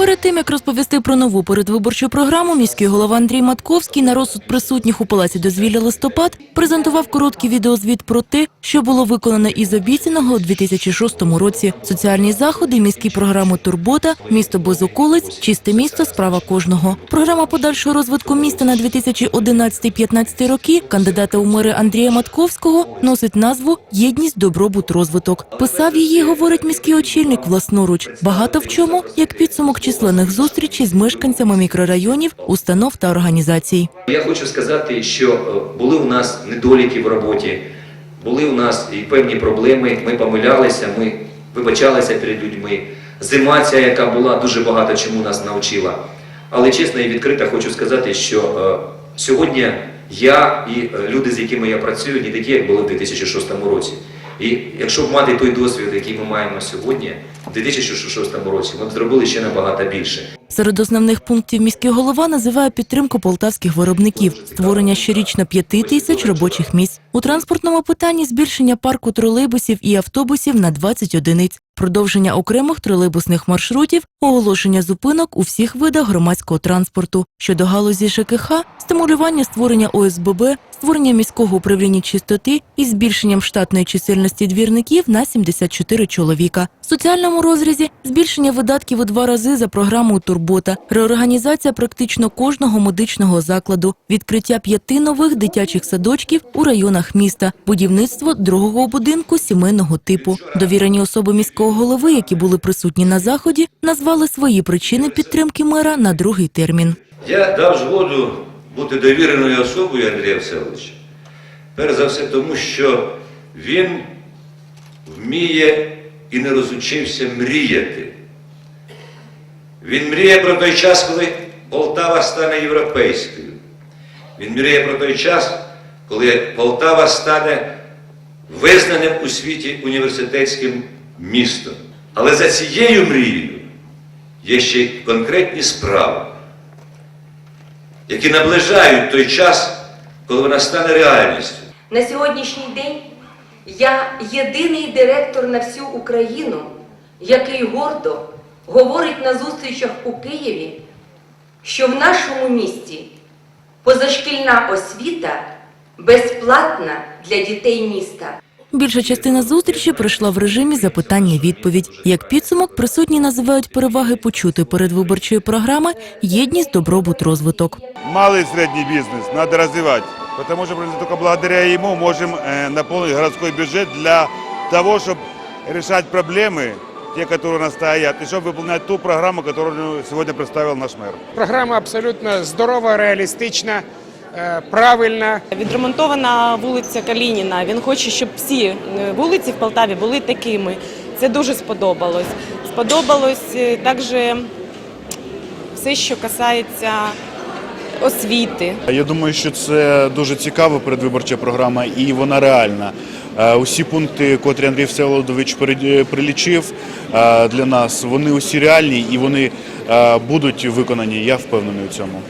Перед тим як розповісти про нову передвиборчу програму, міський голова Андрій Матковський на розсуд присутніх у палаці дозвілля листопад презентував короткий відеозвіт про те, що було виконано із обіцяного у 2006 році. Соціальні заходи, міські програми Турбота, місто без околиць, чисте місто, справа кожного. Програма подальшого розвитку міста на 2011-15 роки кандидата у мери Андрія Матковського носить назву Єдність, добробут, розвиток. Писав її, говорить міський очільник власноруч. Багато в чому як підсумок численних зустрічей з мешканцями мікрорайонів, установ та організацій. Я хочу сказати, що е, були у нас недоліки в роботі, були у нас і певні проблеми. Ми помилялися, ми вибачалися перед людьми. Зима ця, яка була, дуже багато чому нас навчила. Але чесно і відкрито хочу сказати, що е, сьогодні я і е, люди, з якими я працюю, не такі, як були в 2006 році. І якщо б мати той досвід, який ми маємо сьогодні, в 2006 році, ми б зробили ще набагато більше. Серед основних пунктів міський голова називає підтримку полтавських виробників, створення щорічно п'яти тисяч робочих місць. У транспортному питанні збільшення парку тролейбусів і автобусів на 20 одиниць, продовження окремих тролейбусних маршрутів, оголошення зупинок у всіх видах громадського транспорту. Щодо галузі ЖКХ, стимулювання створення ОСББ, створення міського управління чистоти із збільшенням штатної чисельності двірників на 74 чоловіка. В соціальному розрізі збільшення видатків у два рази за програмою Турбота, реорганізація практично кожного медичного закладу, відкриття п'яти нових дитячих садочків у районах міста, будівництво другого будинку сімейного типу. Довірені особи міського голови, які були присутні на заході, назвали свої причини підтримки мера на другий термін. Я дав згоду бути довіреною особою Андрія Вселовича. Перш за все тому, що він вміє і не розучився мріяти. Він мріє про той час, коли Полтава стане європейською. Він мріє про той час, коли Полтава стане визнаним у світі університетським містом. Але за цією мрією є ще й конкретні справи які наближають той час, коли вона стане реальністю. На сьогоднішній день я єдиний директор на всю Україну, який гордо говорить на зустрічах у Києві, що в нашому місті позашкільна освіта безплатна для дітей міста. Більша частина зустрічі пройшла в режимі запитання-відповідь. Як підсумок, присутні називають переваги почути передвиборчої програми єдність, добробут, розвиток. Малый и средний бизнес надо развивать, потому что только благодаря ему можем э, наполнить городской бюджет для того, чтобы решать проблемы, те, которые у нас стоят, и чтобы выполнять ту программу, которую сегодня представил наш мэр. Програма абсолютно здорова, реалістична, е, правильна. Відремонтована вулиця Калініна. Він хоче, щоб всі е, вулиці в Полтаві були такими. Це дуже сподобалось. Сподобалось е, також все, що касається освіти. Я думаю, що це дуже цікава передвиборча програма і вона реальна. Усі пункти, котрі Андрій Всеволодович прилічив для нас, вони усі реальні і вони будуть виконані. Я впевнений у цьому.